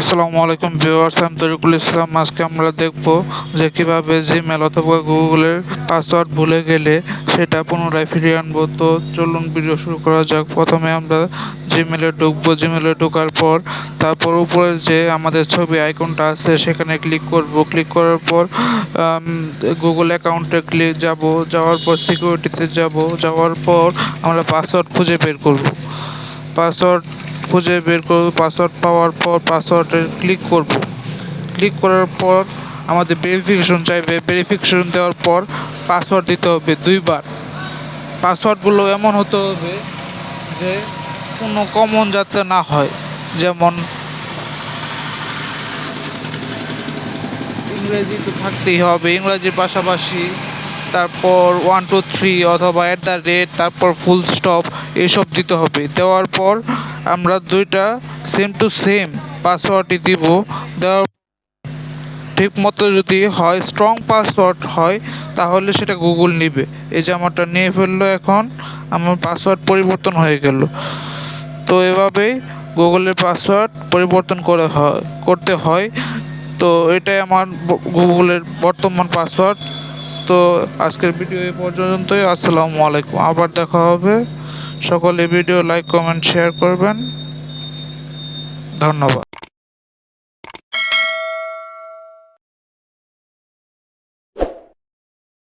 আসসালামু আলাইকুম ভিউয়ার্স, আমি তরিকুল ইসলাম। আজকে আমরা দেখব যে কীভাবে জিমেল অথবা গুগলের পাসওয়ার্ড ভুলে গেলে সেটা পুনরায় ফিরিয়ে আনব। তো চলুন ভিডিও শুরু করা যাক। প্রথমে আমরা জিমেলে ঢুকবো। জিমেলে ঢোকার পর তারপর উপরে যে আমাদের ছবি আইকনটা আছে, সেখানে ক্লিক করব। ক্লিক করার পর গুগল অ্যাকাউন্টে ক্লিক যাব। যাওয়ার পর সিকিউরিটিতে যাব। যাওয়ার পর আমরা পাসওয়ার্ড খুঁজে বের করব। পাসওয়ার্ড খুঁজে বের করব পাসওয়ার্ড পাওয়ার পর পাসওয়ার্ডে ক্লিক করব। ক্লিক করার পর আমাদের ভেরিফিকেশন চাইবে। ভেরিফিকেশন দেওয়ার পর পাসওয়ার্ড দিতে হবে দুইবার। পাসওয়ার্ডগুলো এমন হতে হবে যে কোনো কমন যাতে না হয়। যেমন ইংরেজি তো থাকতেই হবে, ইংরেজির পাশাপাশি তারপর ওয়ান টু থ্রি অথবা অ্যাট দ্য রেট তারপর ফুল স্টপ এসব দিতে হবে। দেওয়ার পর আমরা দুইটা সেম টু সেম পাসওয়ার্ডই দিব। দেওয়ার ঠিক মতো যদি হয় স্ট্রং পাসওয়ার্ড হয়, তাহলে সেটা গুগল নেবে। এই যে আমারটা নিয়ে ফেলল এখন, আমার পাসওয়ার্ড পরিবর্তন হয়ে গেল। তো এভাবেই গুগলের পাসওয়ার্ড পরিবর্তন করে হয়, করতে হয়। তো এটাই আমার গুগলের বর্তমান পাসওয়ার্ড তো আজকের ভিডিও এই পর্যন্তই, আসসালামু আলাইকুম। আবার দেখা হবে। সকলে ভিডিও লাইক কমেন্ট শেয়ার করবেন। ধন্যবাদ।